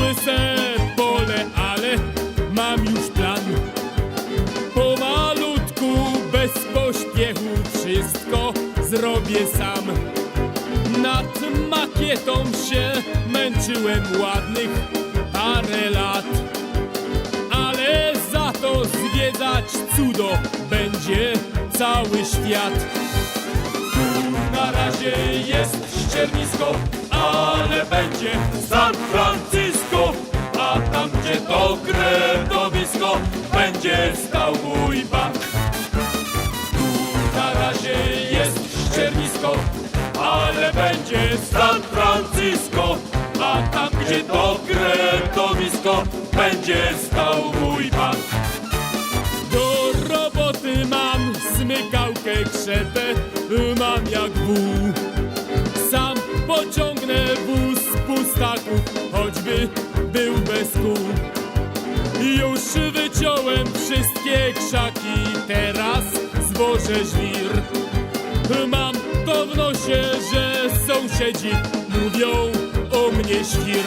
łyse pole, ale mam już plan. Pomalutku, bez pośpiechu, wszystko zrobię sam. Nad makietą się męczyłem ładnych parę lat. Ale za to zwiedzać cudo będzie cały świat. Na razie jest ściernisko, ale będzie San Francisco, a tam gdzie to kretowisko będzie stał mój bank. Na razie jest ściernisko, ale będzie San Francisco, a tam gdzie to Już wyciąłem wszystkie krzaki, teraz zboże żwir. Mam to w nosie, że sąsiedzi mówią o mnie świr.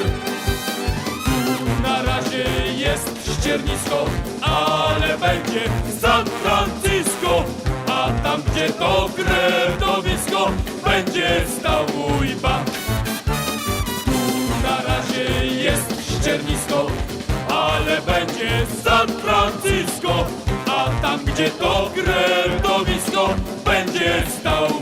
Na razie jest ściernisko, ale będzie San Francisco, a tam gdzie to kretowisko będzie stał mój bank. Gdzie to kretowisko będzie stał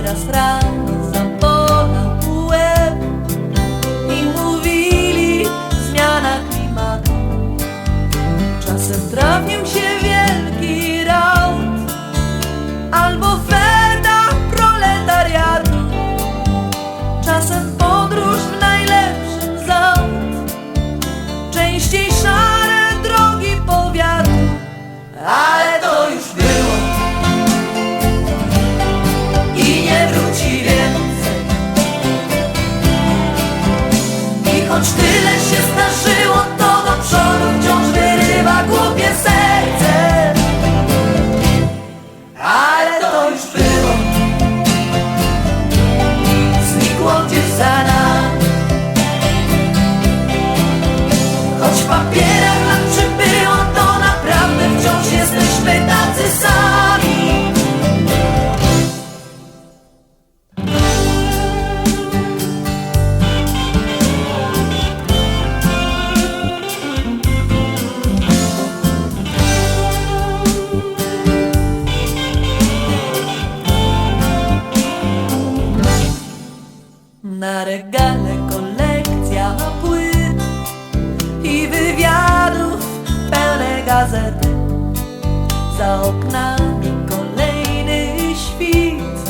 era franca. Za oknami kolejny świt.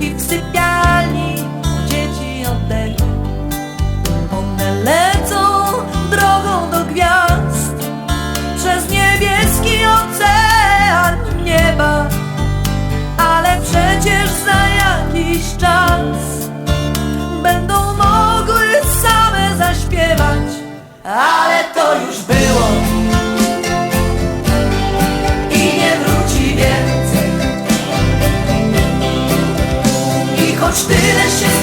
I w sypialni dzieci oddech. One lecą drogą do gwiazd. Przez niebieski ocean nieba, ale przecież za jakiś czas będą mogły same zaśpiewać, ale to już było I choć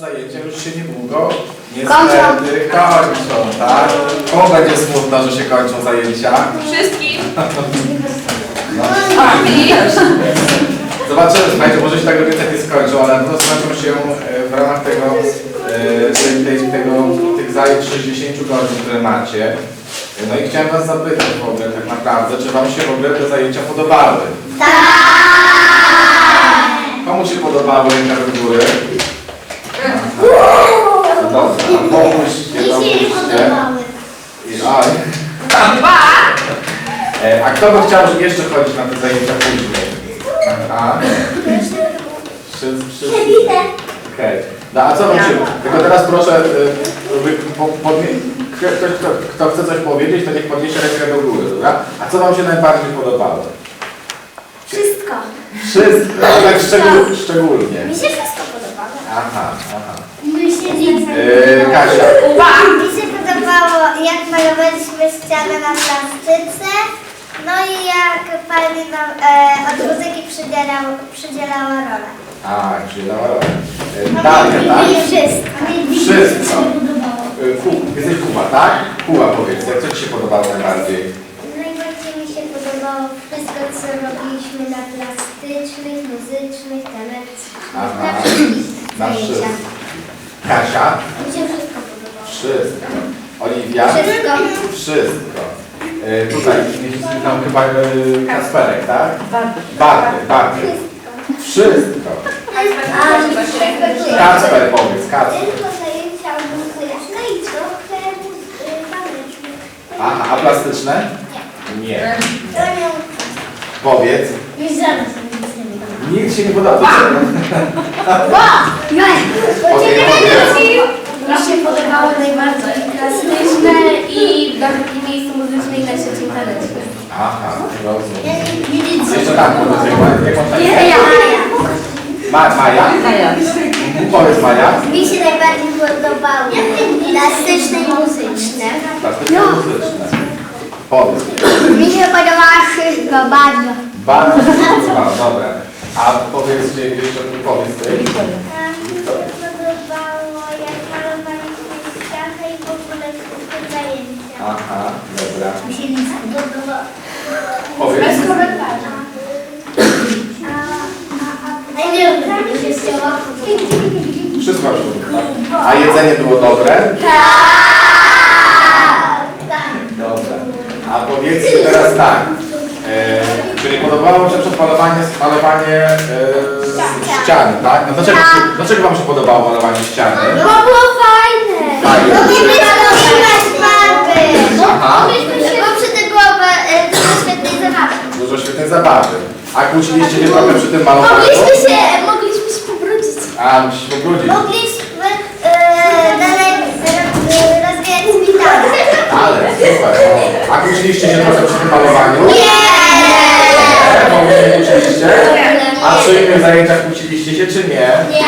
zajęcia już się niedługo niestety kończą, tak? Komu będzie smutno, że się kończą zajęcia? Wszystkim. No. Zobaczymy, słuchajcie, może się tak do końca nie skończą, ale na skończą się e, w ramach tego, e, tej, tej, tego, tych zajęć 60 godzin, które macie. No i chciałem Was zapytać w ogóle tak naprawdę, czy Wam się w ogóle te zajęcia podobały? Komu się podobały do góry? Dobra, a komuś nie dopuśćcie. I oj. E, A kto by chciał jeszcze chodzić na te zajęcia później? A? Wszyscy? wszyscy? Okej. No a co wam się... Tylko teraz proszę, y, wy po, podnie- ktoś, kto, kto chce coś powiedzieć, to niech podniesie rękę do góry, dobra? A co wam się najbardziej podobało? Wszystko. Wszystko, tak szczegól, szczególnie. Mi się wszystko podobało. Aha, aha. Yy, Kasia, Mi się podobało, jak malowaliśmy ścianę na plastyce. No i jak pani nam e, od muzyki przydzielał, przydzielała rolę. a, czyli dała rolę. Yy, Daria, tak? wszystko. Wszystko. Yy, Ku- Jesteś Kuba, tak? Kuba powiedz, jak co Ci się podobało najbardziej? Najbardziej mi się podobało wszystko, co robiliśmy na plastycznych, muzycznych, telewizyjnych, Aha. na wszystkich Na zajęciach. Kasia? Mi się wszystko podobało. Wszystko. Oliwia? Wszystko. Wszystko. E, tutaj nie tam chyba e, Kasperek, tak? Bartek. Bartek. Wszystko. Kacper powiedz, Kacper. Tylko zajęcia muzyczne i trochę muzy- taneczne. Aha, a plastyczne? Nie. To nie Powiedz. Już zaraz nic nie będę. Nikt się nie podoba. Okej, powiedz. Mi się podobało najbardziej klasyczne i w takim miejscu muzycznej na trzecim tanecznym. Aha, rozumiem. Ja nie. Jeszcze tam powiedz, jak ma- jak on tak Ma, Maja? Maja. Powiedz Maja. Mi się najbardziej podobało klasyczne i muzyczne. Plastyczne, muzyczne. Powiedz. Mi się podobało wszystko bardzo. Bardzo podoba, dobra. A powiedz jeszcze, powiedz ty. Mi się podobało jak malowaliśmy ścianę i w ogóle wszystkie zajęcia. Aha, dobra. Mi się nic podobało. Powiedz. A nie mi się chciała Wszystko podoba. A jedzenie było dobre? Dobra. A powiedzcie teraz tak. Czyli podobało Wam się przed malowanie, malowanie e, ściany, tak? No dlaczego, dlaczego Wam się podobało malowanie ściany? No było fajne. Fajne. Mogliśmy rozdawać farby. Aha. Się, bo przy tym było e, dużo świetnej zabawy. Dużo świetnej zabawy. A kłóciliście się trochę przy tym malowaniu? Mogliśmy się, mogliśmy się pobrudzić. A, musisz się pobrudzić. Mogliśmy e, dalej e, rozwijać gitarę. Ale, super. A kłóciliście się trochę przy tym malowaniu? Nie! Kłóciliście? A przy innych zajęciach kłóciliście się, czy nie? Nie!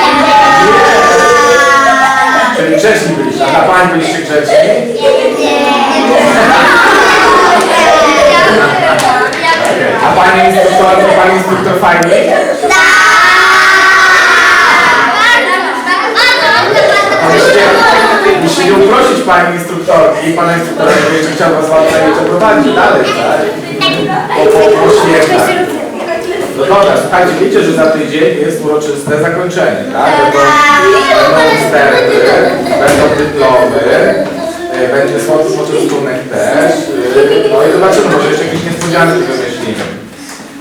Czyli grzeczni byliście, a na pani byliście grzeczni? A pani instruktor, to pani instruktor fajny? Musicie, musicie uprosić pani instruktorki i pana instruktora, żeby jeszcze chciał was wam zajęcia prowadzić dalej, tak? Po, po, po świętach. No dobra, słuchajcie, wiecie, że za tydzień jest uroczyste zakończenie, tak? Będą, będą wstępy, będą dyplomy, e, będzie słodki poczęstunek też. e, No i zobaczymy, może jeszcze jakieś niespodzianki wymyślimy.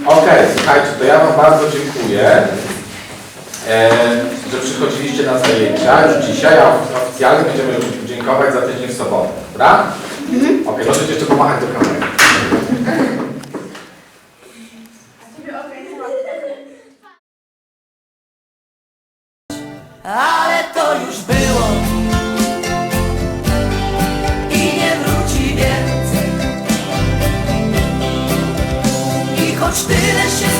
Okej, słuchajcie, to ja wam bardzo dziękuję, e, że przychodziliście na zajęcia już dzisiaj, a oficjalnie będziemy dziękować za tydzień w sobotę, dobra? Okej, możecie jeszcze pomachać do kamery. Ale to już było i nie wróci więcej. I choć tyle się.